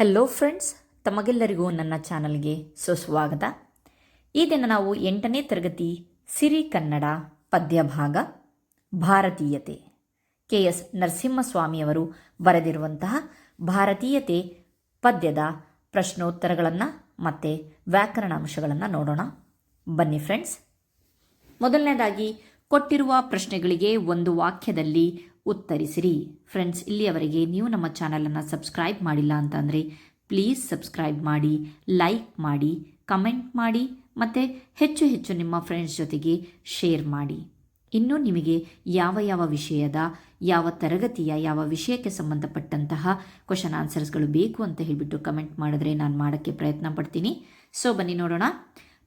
Hello friends ತಮಗೆಲ್ಲರಿಗೂ ನನ್ನ ಚಾನಲ್ಗೆ ಸುಸ್ವಾಗತ. ಈ ದಿನ ನಾವು ಎಂಟನೇ ತರಗತಿ ಸಿರಿ ಕನ್ನಡ ಪದ್ಯ ಭಾಗ ಭಾರತೀಯತೆ. ಕೆ ಎಸ್ ನರಸಿಂಹಸ್ವಾಮಿಯವರು ಬರೆದಿರುವಂತಹ ಭಾರತೀಯತೆ ಪದ್ಯದ ಪ್ರಶ್ನೋತ್ತರಗಳನ್ನು ಮತ್ತು ವ್ಯಾಕರಣಾಂಶಗಳನ್ನು ನೋಡೋಣ. ಬನ್ನಿ ಫ್ರೆಂಡ್ಸ್ ಮೊದಲನೇದಾಗಿ, ಕೊಟ್ಟಿರುವ ಪ್ರಶ್ನೆಗಳಿಗೆ ಒಂದು ವಾಕ್ಯದಲ್ಲಿ ಉತ್ತರಿಸಿರಿ. ಫ್ರೆಂಡ್ಸ್ ಇಲ್ಲಿಯವರೆಗೆ ನೀವು ನಮ್ಮ ಚಾನಲನ್ನು ಸಬ್ಸ್ಕ್ರೈಬ್ ಮಾಡಿಲ್ಲ ಅಂತಂದರೆ ಪ್ಲೀಸ್ ಸಬ್ಸ್ಕ್ರೈಬ್ ಮಾಡಿ ಲೈಕ್ ಮಾಡಿ ಕಮೆಂಟ್ ಮಾಡಿ, ಮತ್ತು ಹೆಚ್ಚು ಹೆಚ್ಚು ನಿಮ್ಮ ಫ್ರೆಂಡ್ಸ್ ಜೊತೆಗೆ ಶೇರ್ ಮಾಡಿ. ಇನ್ನು ನಿಮಗೆ ಯಾವ ಯಾವ ವಿಷಯದ, ಯಾವ ತರಗತಿಯ, ಯಾವ ವಿಷಯಕ್ಕೆ ಸಂಬಂಧಪಟ್ಟಂತಹ ಕ್ವಶನ್ ಆನ್ಸರ್ಸ್ಗಳು ಬೇಕು ಅಂತ ಹೇಳಿಬಿಟ್ಟು ಕಮೆಂಟ್ ಮಾಡಿದ್ರೆ ನಾನು ಮಾಡೋಕ್ಕೆ ಪ್ರಯತ್ನ ಪಡ್ತೀನಿ. ಸೊ ಬನ್ನಿ ನೋಡೋಣ.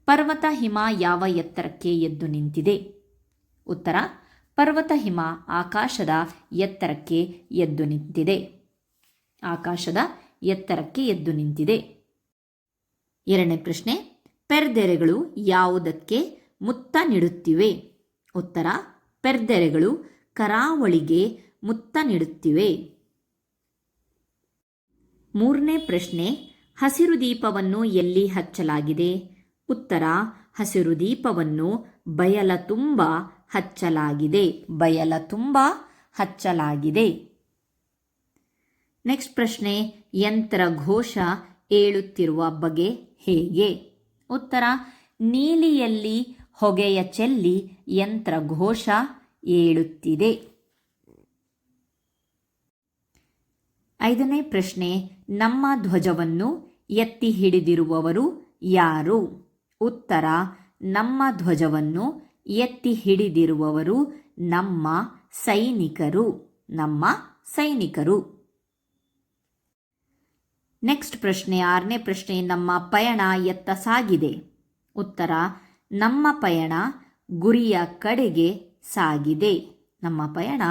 ಪರ್ವತ ಹಿಮ ಯಾವ ಎತ್ತರಕ್ಕೆ ಎದ್ದು ನಿಂತಿದೆ? ಉತ್ತರ ಪರ್ವತ ಹಿಮ ಆಕಾಶದ ಎತ್ತರಕ್ಕೆ ಎದ್ದು ನಿಂತಿದೆ. ಆಕಾಶದ ಎತ್ತರಕ್ಕೆ ಎದ್ದು ನಿಂತಿದೆ. ಎರಡನೇ ಪ್ರಶ್ನೆ, ಪೆರ್ದೆರೆಗಳು ಯಾವುದಕ್ಕೆ ಮುತ್ತ ನೀಡುತ್ತಿವೆ? ಉತ್ತರ, ಪೆರ್ದೆರೆಗಳು ಕರಾವಳಿಗೆ ಮುತ್ತ ನೀಡುತ್ತಿವೆ. ಮೂರನೇ ಪ್ರಶ್ನೆ, ಹಸಿರು ದೀಪವನ್ನು ಎಲ್ಲಿ ಹಚ್ಚಲಾಗಿದೆ? ಉತ್ತರ, ಹಸಿರು ದೀಪವನ್ನು ಬಯಲ ತುಂಬ ಹಚ್ಚಲಾಗಿದೆ. ಬಯಲ ತುಂಬ ಹಚ್ಚಲಾಗಿದೆ. ನೆಕ್ಸ್ಟ್ ಪ್ರಶ್ನೆ, ಯಂತ್ರ ಘೋಷ ಏಳುತ್ತಿರುವ ಬಗೆ ಹೇಗೆ? ಉತ್ತರ, ನೀಲಿಯಲ್ಲಿ ಹೊಗೆಯ ಚೆಲ್ಲಿ ಯಂತ್ರ ಘೋಷ ಏಳುತ್ತಿದೆ. ಐದನೇ ಪ್ರಶ್ನೆ, ನಮ್ಮ ಧ್ವಜವನ್ನು ಎತ್ತಿ ಹಿಡಿದಿರುವವರು ಯಾರು? ಉತ್ತರ, ನಮ್ಮ ಧ್ವಜವನ್ನು ಎತ್ತಿ ಹಿಡಿದಿರುವವರು ನಮ್ಮ ಸೈನಿಕರು ನಮ್ಮ ಸೈನಿಕರು. ನೆಕ್ಸ್ಟ್ ಪ್ರಶ್ನೆ, ಆರನೇ ಪ್ರಶ್ನೆ, ನಮ್ಮ ಪಯಣ ಎತ್ತ ಸಾಗಿದೆ. ಉತ್ತರ, ನಮ್ಮ ಪಯಣ ಗುರಿಯ ಕಡೆಗೆ ಸಾಗಿದೆ. ನಮ್ಮ ಪಯಣ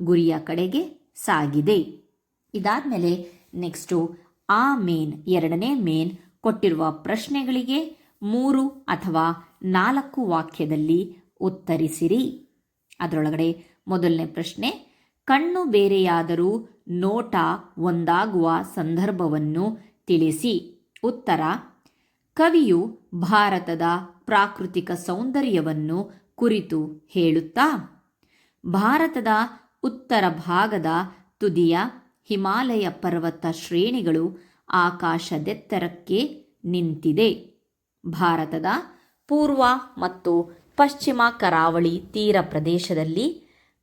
ಗುರಿಯ ಕಡೆಗೆ ಸಾಗಿದೆ. ಇದಾದಮೇಲೆ ನೆಕ್ಸ್ಟು ಆ ಮೇನ್, ಎರಡನೇ ಮೇನ್ ಕೊಟ್ಟಿರುವ ಪ್ರಶ್ನೆಗಳಿಗೆ ಮೂರು ಅಥವಾ ನಾಲ್ಕು ವಾಕ್ಯದಲ್ಲಿ ಉತ್ತರಿಸಿರಿ. ಅದರೊಳಗಡೆ ಮೊದಲನೇ ಪ್ರಶ್ನೆ, ಕಣ್ಣು ಬೇರೆಯಾದರೂ ನೋಟ ಒಂದಾಗುವ ಸಂದರ್ಭವನ್ನು ತಿಳಿಸಿ. ಉತ್ತರ, ಕವಿಯು ಭಾರತದ ಪ್ರಾಕೃತಿಕ ಸೌಂದರ್ಯವನ್ನು ಕುರಿತು ಹೇಳುತ್ತಾ, ಭಾರತದ ಉತ್ತರ ಭಾಗದ ತುದಿಯ ಹಿಮಾಲಯ ಪರ್ವತ ಶ್ರೇಣಿಗಳು ಆಕಾಶದೆತ್ತರಕ್ಕೆ ನಿಂತಿದೆ. ಭಾರತದ ಪೂರ್ವ ಮತ್ತು ಪಶ್ಚಿಮ ಕರಾವಳಿ ತೀರ ಪ್ರದೇಶದಲ್ಲಿ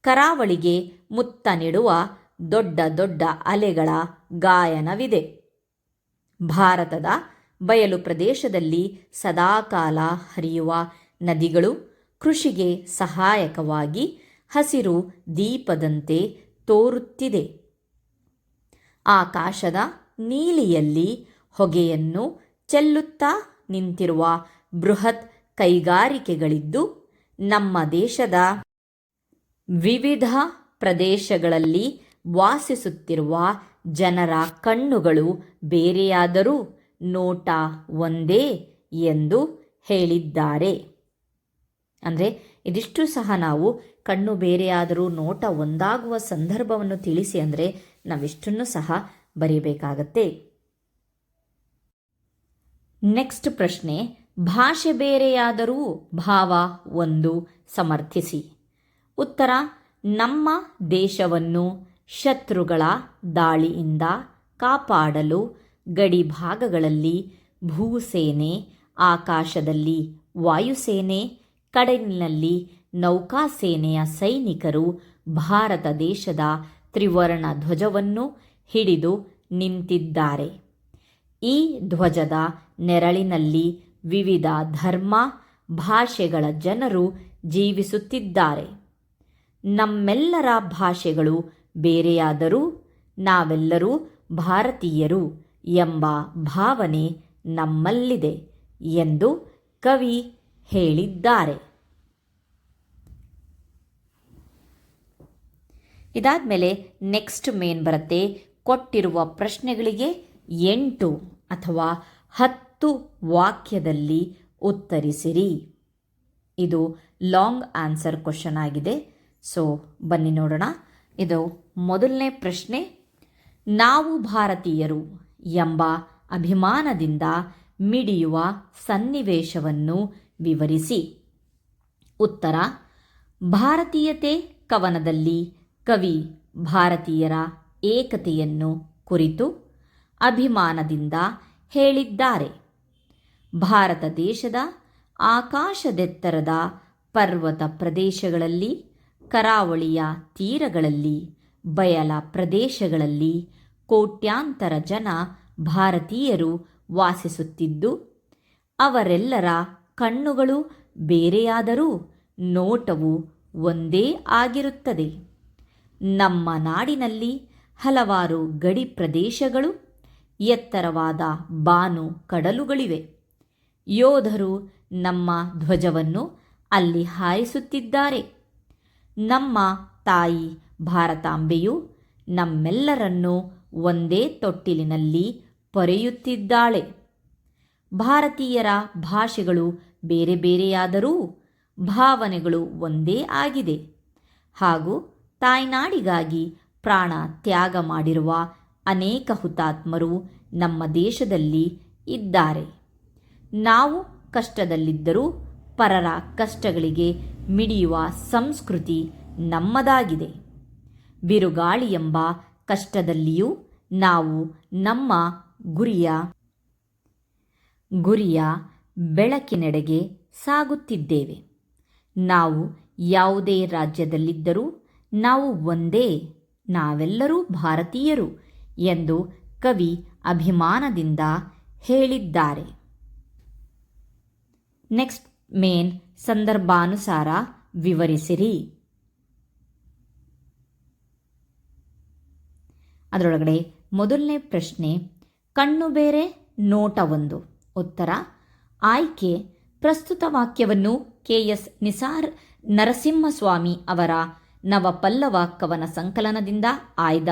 ಕರಾವಳಿಗೆ ಮುತ್ತ ನೀಡುವ ದೊಡ್ಡ ದೊಡ್ಡ ಅಲೆಗಳ ಗಾಯನವಿದೆ. ಭಾರತದ ಬಯಲು ಪ್ರದೇಶದಲ್ಲಿ ಸದಾಕಾಲ ಹರಿಯುವ ನದಿಗಳು ಕೃಷಿಗೆ ಸಹಾಯಕವಾಗಿ ಹಸಿರು ದೀಪದಂತೆ ತೋರುತ್ತಿದೆ. ಆಕಾಶದ ನೀಲಿಯಲ್ಲಿ ಹೊಗೆಯನ್ನು ಚೆಲ್ಲುತ್ತಾ ನಿಂತಿರುವ ಬೃಹತ್ ಕೈಗಾರಿಕೆಗಳಿದ್ದು ನಮ್ಮ ದೇಶದ ವಿವಿಧ ಪ್ರದೇಶಗಳಲ್ಲಿ ವಾಸಿಸುತ್ತಿರುವ ಜನರ ಕಣ್ಣುಗಳು ಬೇರೆಯಾದರೂ ನೋಟ ಒಂದೇ ಎಂದು ಹೇಳಿದ್ದಾರೆ. ಅಂದರೆ ಇದಿಷ್ಟು ಸಹ ನಾವು ಕಣ್ಣು ಬೇರೆಯಾದರೂ ನೋಟ ಒಂದಾಗುವ ಸಂದರ್ಭವನ್ನು ತಿಳಿಸಿ ಅಂದರೆ ನಾವಿಷ್ಟನ್ನು ಸಹ ಬರೀಬೇಕಾಗತ್ತೆ. ನೆಕ್ಸ್ಟ್ ಪ್ರಶ್ನೆ ಭಾಷೆ ಬೇರೆಯಾದರೂ ಭಾವ ಒಂದು ಸಮರ್ಥಿಸಿ. ಉತ್ತರ, ನಮ್ಮ ದೇಶವನ್ನು ಶತ್ರುಗಳ ದಾಳಿಯಿಂದ ಕಾಪಾಡಲು ಗಡಿ ಭಾಗಗಳಲ್ಲಿ ಭೂಸೇನೆ, ಆಕಾಶದಲ್ಲಿ ವಾಯುಸೇನೆ ಕಡಲಿನಲ್ಲಿ ನೌಕಾಸೇನೆಯ ಸೈನಿಕರು ಭಾರತ ದೇಶದ ತ್ರಿವರ್ಣ ಧ್ವಜವನ್ನು ಹಿಡಿದು ನಿಂತಿದ್ದಾರೆ. ಈ ಧ್ವಜದ ನೆರಳಿನಲ್ಲಿ ವಿವಿಧ ಧರ್ಮ ಭಾಷೆಗಳ ಜನರು ಜೀವಿಸುತ್ತಿದ್ದಾರೆ. ನಮ್ಮೆಲ್ಲರ ಭಾಷೆಗಳು ಬೇರೆಯಾದರೂ ನಾವೆಲ್ಲರೂ ಭಾರತೀಯರು ಎಂಬ ಭಾವನೆ ನಮ್ಮಲ್ಲಿದೆ ಎಂದು ಕವಿ ಹೇಳಿದ್ದಾರೆ. ಇದಾದ ಮೇಲೆ ನೆಕ್ಸ್ಟ್ ಮೇನ್ ಬರುತ್ತೆ, ಕೊಟ್ಟಿರುವ ಪ್ರಶ್ನೆಗಳಿಗೆ ಎಂಟು ಅಥವಾ ಹತ್ತು ವಾಕ್ಯದಲ್ಲಿ ಉತ್ತರಿಸಿರಿ. ಇದು ಲಾಂಗ್ ಆನ್ಸರ್ ಕ್ವಶನ್ ಆಗಿದೆ. ಸೊ, ಬನ್ನಿ ನೋಡೋಣ. ಇದು ಮೊದಲನೇ ಪ್ರಶ್ನೆ. ನಾವು ಭಾರತೀಯರು ಎಂಬ ಅಭಿಮಾನದಿಂದ ಮಿಡಿಯುವ ಸನ್ನಿವೇಶವನ್ನು ವಿವರಿಸಿ. ಉತ್ತರ, ಭಾರತೀಯತೆ ಕವನದಲ್ಲಿ ಕವಿ ಭಾರತೀಯರ ಏಕತೆಯನ್ನು ಕುರಿತು ಅಭಿಮಾನದಿಂದ ಹೇಳಿದ್ದಾರೆ. ಭಾರತ ದೇಶದ ಆಕಾಶದೆತ್ತರದ ಪರ್ವತ ಪ್ರದೇಶಗಳಲ್ಲಿ, ಕರಾವಳಿಯ ತೀರಗಳಲ್ಲಿ, ಬಯಲ ಪ್ರದೇಶಗಳಲ್ಲಿ ಕೋಟ್ಯಾಂತರ ಜನ ಭಾರತೀಯರು ವಾಸಿಸುತ್ತಿದ್ದು, ಅವರೆಲ್ಲರ ಕಣ್ಣುಗಳು ಬೇರೆಯಾದರೂ ನೋಟವು ಒಂದೇ ಆಗಿರುತ್ತದೆ. ನಮ್ಮ ನಾಡಿನಲ್ಲಿ ಹಲವಾರು ಗಡಿ ಪ್ರದೇಶಗಳು, ಎತ್ತರವಾದ ಬಾನು ಕಡಲುಗಳಿವೆ. ಯೋಧರು ನಮ್ಮ ಧ್ವಜವನ್ನು ಅಲ್ಲಿ ಹಾರಿಸುತ್ತಿದ್ದಾರೆ ನಮ್ಮ ತಾಯಿ ಭಾರತಾಂಬೆಯು ನಮ್ಮೆಲ್ಲರನ್ನೂ ಒಂದೇ ತೊಟ್ಟಿಲಿನಲ್ಲಿ ಪೊರೆಯುತ್ತಿದ್ದಾಳೆ. ಭಾರತೀಯರ ಭಾಷೆಗಳು ಬೇರೆ ಬೇರೆಯಾದರೂ ಭಾವನೆಗಳು ಒಂದೇ ಆಗಿದೆ. ಹಾಗೂ ತಾಯ್ನಾಡಿಗಾಗಿ ಪ್ರಾಣ ತ್ಯಾಗ ಮಾಡಿರುವ ಅನೇಕ ಹುತಾತ್ಮರು ನಮ್ಮ ದೇಶದಲ್ಲಿ ಇದ್ದಾರೆ. ನಾವು ಕಷ್ಟದಲ್ಲಿದ್ದರೂ ಪರರ ಕಷ್ಟಗಳಿಗೆ ಮಿಡಿಯುವ ಸಂಸ್ಕೃತಿ ನಮ್ಮದಾಗಿದೆ. ಬಿರುಗಾಳಿ ಎಂಬ ಕಷ್ಟದಲ್ಲಿಯೂ ನಾವು ನಮ್ಮ ಗುರಿಯ ಗುರಿಯ ಬೆಳಕಿನೆಡೆಗೆ ಸಾಗುತ್ತಿದ್ದೇವೆ. ನಾವು ಯಾವುದೇ ರಾಜ್ಯದಲ್ಲಿದ್ದರೂ ನಾವು ಒಂದೇ, ನಾವೆಲ್ಲರೂ ಭಾರತೀಯರು ಎಂದು ಕವಿ ಅಭಿಮಾನದಿಂದ ಹೇಳಿದ್ದಾರೆ. ನೆಕ್ಸ್ಟ್ ಮೇನ್ ಸಂದರ್ಭಾನುಸಾರ ವಿವರಿಸಿರಿ. ಅದರೊಳಗಡೆ ಮೊದಲನೇ ಪ್ರಶ್ನೆ, ಕಣ್ಣು ಬೇರೆ, ನೋಟ ಒಂದು. ಉತ್ತರ, ಆಯ್ಕೆ, ಪ್ರಸ್ತುತ ವಾಕ್ಯವನ್ನು ಕೆ ಎಸ್ ನಿಸಾರ್ ನರಸಿಂಹಸ್ವಾಮಿ ಅವರ ನವಪಲ್ಲವ ಕವನ ಸಂಕಲನದಿಂದ ಆಯ್ದ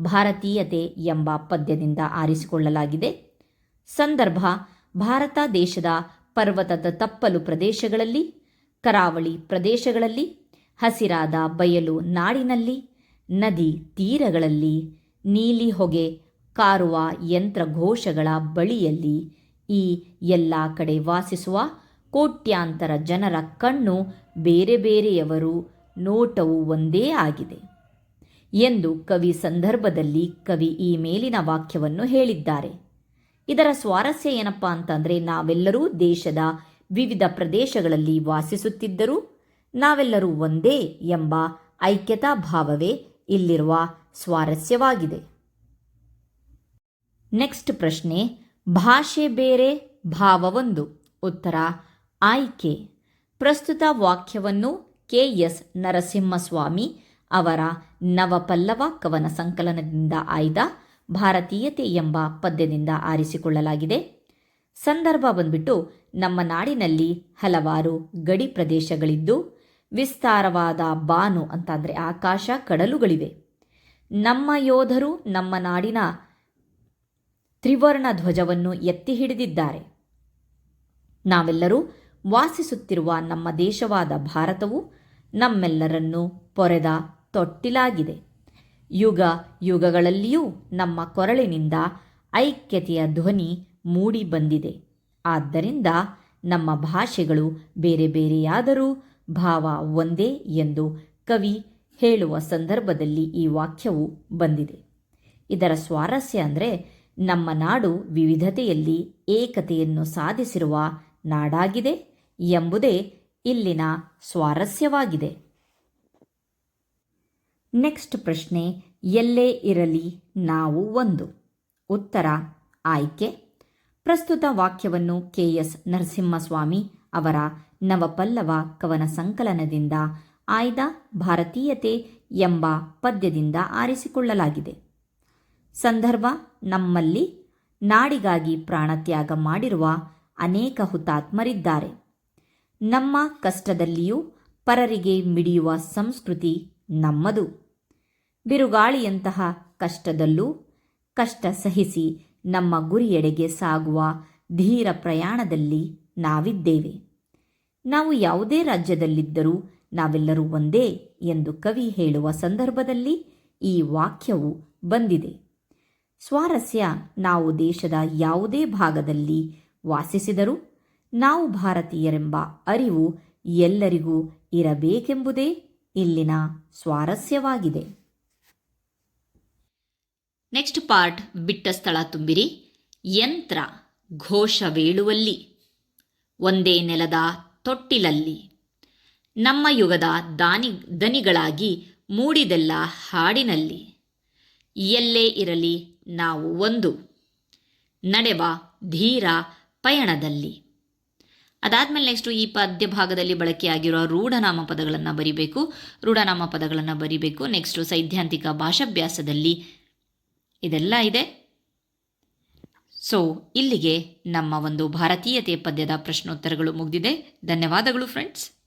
ಭಾರತೀಯತೆ ಎಂಬ ಪದ್ಯದಿಂದ ಆರಿಸಿಕೊಳ್ಳಲಾಗಿದೆ. ಸಂದರ್ಭ, ಭಾರತ ದೇಶದ ಪರ್ವತದ ತಪ್ಪಲು ಪ್ರದೇಶಗಳಲ್ಲಿ, ಕರಾವಳಿ ಪ್ರದೇಶಗಳಲ್ಲಿ, ಹಸಿರಾದ ಬಯಲು ನಾಡಿನಲ್ಲಿ, ನದಿ ತೀರಗಳಲ್ಲಿ, ನೀಲಿ ಹೊಗೆ ಕಾರುವ ಯಂತ್ರಘೋಷಗಳ ಬಳಿಯಲ್ಲಿ ಈ ಎಲ್ಲ ಕಡೆ ವಾಸಿಸುವ ಕೋಟ್ಯಾಂತರ ಜನರ ಕಣ್ಣು ಬೇರೆ ಬೇರೆಯವರು ನೋಟವು ಒಂದೇ ಆಗಿದೆ ಎಂದು ಕವಿ ಸಂದರ್ಭದಲ್ಲಿ ಕವಿ ಈ ಮೇಲಿನ ವಾಕ್ಯವನ್ನು ಹೇಳಿದ್ದಾರೆ. ಇದರ ಸ್ವಾರಸ್ಯ ಏನಪ್ಪ ಅಂತಂದರೆ ನಾವೆಲ್ಲರೂ ದೇಶದ ವಿವಿಧ ಪ್ರದೇಶಗಳಲ್ಲಿ ವಾಸಿಸುತ್ತಿದ್ದರೂ ನಾವೆಲ್ಲರೂ ಒಂದೇ ಎಂಬ ಐಕ್ಯತಾ ಭಾವವೇ ಇಲ್ಲಿರುವ ಸ್ವಾರಸ್ಯವಾಗಿದೆ. ನೆಕ್ಸ್ಟ್ ಪ್ರಶ್ನೆ, ಭಾಷೆ ಬೇರೆ, ಭಾವವೊಂದು. ಉತ್ತರ, ಆಯ್ಕೆ. ಪ್ರಸ್ತುತ ವಾಕ್ಯವನ್ನು ಕೆ ಎಸ್ ನರಸಿಂಹಸ್ವಾಮಿ ಅವರ ನವಪಲ್ಲವ ಕವನ ಸಂಕಲನದಿಂದ ಆಯ್ದ ಭಾರತೀಯತೆ ಎಂಬ ಪದ್ಯದಿಂದ ಆರಿಸಿಕೊಳ್ಳಲಾಗಿದೆ. ಸಂದರ್ಭ ಬಂದ್ಬಿಟ್ಟು ನಮ್ಮ ನಾಡಿನಲ್ಲಿ ಹಲವಾರು ಗಡಿ ಪ್ರದೇಶಗಳಿದ್ದು, ವಿಸ್ತಾರವಾದ ಬಾನು ಅಂತಂದರೆ ಆಕಾಶ ಕಡಲುಗಳಿವೆ. ನಮ್ಮ ಯೋಧರು ನಮ್ಮ ನಾಡಿನ ತ್ರಿವರ್ಣ ಧ್ವಜವನ್ನು ಎತ್ತಿ ಹಿಡಿದಿದ್ದಾರೆ. ನಾವೆಲ್ಲರೂ ವಾಸಿಸುತ್ತಿರುವ ನಮ್ಮ ದೇಶವಾದ ಭಾರತವು ನಮ್ಮೆಲ್ಲರನ್ನು ಪೊರೆದ ತೊಟ್ಟಿಲಾಗಿದೆ. ಯುಗ ಯುಗಗಳಲ್ಲಿಯೂ ನಮ್ಮ ಕೊರಳಿನಿಂದ ಐಕ್ಯತೆಯ ಧ್ವನಿ ಮೂಡಿ ಬಂದಿದೆ. ಆದ್ದರಿಂದ ನಮ್ಮ ಭಾಷೆಗಳು ಬೇರೆ ಬೇರೆಯಾದರೂ ಭಾವ ಒಂದೇ ಎಂದು ಕವಿ ಹೇಳುವ ಸಂದರ್ಭದಲ್ಲಿ ಈ ವಾಕ್ಯವು ಬಂದಿದೆ. ಇದರ ಸ್ವಾರಸ್ಯ ಅಂದರೆ ನಮ್ಮ ನಾಡು ವಿವಿಧತೆಯಲ್ಲಿ ಏಕತೆಯನ್ನು ಸಾಧಿಸಿರುವ ನಾಡಾಗಿದೆ ಎಂಬುದೇ ಇಲ್ಲಿನ ಸ್ವಾರಸ್ಯವಾಗಿದೆ. ನೆಕ್ಸ್ಟ್ ಪ್ರಶ್ನೆ, ಎಲ್ಲೇ ಇರಲಿ ನಾವು ಒಂದು. ಉತ್ತರ, ಆಯ್ಕೆ. ಪ್ರಸ್ತುತ ವಾಕ್ಯವನ್ನು ಕೆ ಎಸ್ ನರಸಿಂಹಸ್ವಾಮಿ ಅವರ ನವಪಲ್ಲವ ಕವನ ಸಂಕಲನದಿಂದ, ಆಯ್ದ ಭಾರತೀಯತೆ ಎಂಬ ಪದ್ಯದಿಂದ ಆರಿಸಿಕೊಳ್ಳಲಾಗಿದೆ. ಸಂದರ್ಭ, ನಮ್ಮಲ್ಲಿ ನಾಡಿಗಾಗಿ ಪ್ರಾಣತ್ಯಾಗ ಮಾಡಿರುವ ಅನೇಕ ಹುತಾತ್ಮರಿದ್ದಾರೆ. ನಮ್ಮ ಕಷ್ಟದಲ್ಲಿಯೂ ಪರರಿಗೆ ಮಿಡಿಯುವ ಸಂಸ್ಕೃತಿ ನಮ್ಮದು. ಬಿರುಗಾಳಿಯಂತಹ ಕಷ್ಟದಲ್ಲೂ ಕಷ್ಟ ಸಹಿಸಿ ನಮ್ಮ ಗುರಿಯೆಡೆಗೆ ಸಾಗುವ ಧೀರ ಪ್ರಯಾಣದಲ್ಲಿ ನಾವಿದ್ದೇವೆ. ನಾವು ಯಾವುದೇ ರಾಜ್ಯದಲ್ಲಿದ್ದರೂ ನಾವೆಲ್ಲರೂ ಒಂದೇ ಎಂದು ಕವಿ ಹೇಳುವ ಸಂದರ್ಭದಲ್ಲಿ ಈ ವಾಕ್ಯವು ಬಂದಿದೆ. ಸ್ವಾರಸ್ಯ ನಾವು ದೇಶದ ಯಾವುದೇ ಭಾಗದಲ್ಲಿ ವಾಸಿಸಿದರೂ ನಾವು ಭಾರತೀಯರೆಂಬ ಅರಿವು ಎಲ್ಲರಿಗೂ ಇರಬೇಕೆಂಬುದೇ ಇಲ್ಲಿನ ಸ್ವಾರಸ್ಯವಾಗಿದೆ. ನೆಕ್ಸ್ಟ್ ಪಾರ್ಟ್ ಬಿಟ್ಟ ಸ್ಥಳ ತುಂಬಿರಿ. ಯಂತ್ರ ಘೋಷವೇಳುವಲ್ಲಿ. ಒಂದೇ ನೆಲದ ತೊಟ್ಟಿಲಲ್ಲಿ. ನಮ್ಮ ಯುಗದ ದಾನಿ, ದನಿಗಳಾಗಿ ಮೂಡಿದೆಲ್ಲ ಹಾಡಿನಲ್ಲಿ. ಎಲ್ಲೇ ಇರಲಿ ನಾವು ಒಂದು. ನಡೆವ ಧೀರ ಪಯಣದಲ್ಲಿ. ಅದಾದಮೇಲೆ ನೆಕ್ಸ್ಟು ಈ ಪದ್ಯ ಭಾಗದಲ್ಲಿ ಬಳಕೆಯಾಗಿರುವ ರೂಢನಾಮ ಪದಗಳನ್ನು ಬರಿಬೇಕು. ರೂಢನಾಮ ಪದಗಳನ್ನು ಬರಿಬೇಕು. ನೆಕ್ಸ್ಟು ಸೈದ್ಧಾಂತಿಕ ಭಾಷಾಭ್ಯಾಸದಲ್ಲಿ ಇದೆಲ್ಲ ಇದೆ. ಸೊ ಇಲ್ಲಿಗೆ ನಮ್ಮ ಒಂದು ಭಾರತೀಯತೆ ಪದ್ಯದ ಪ್ರಶ್ನೋತ್ತರಗಳು ಮುಗಿದಿದೆ. ಧನ್ಯವಾದಗಳು ಫ್ರೆಂಡ್ಸ್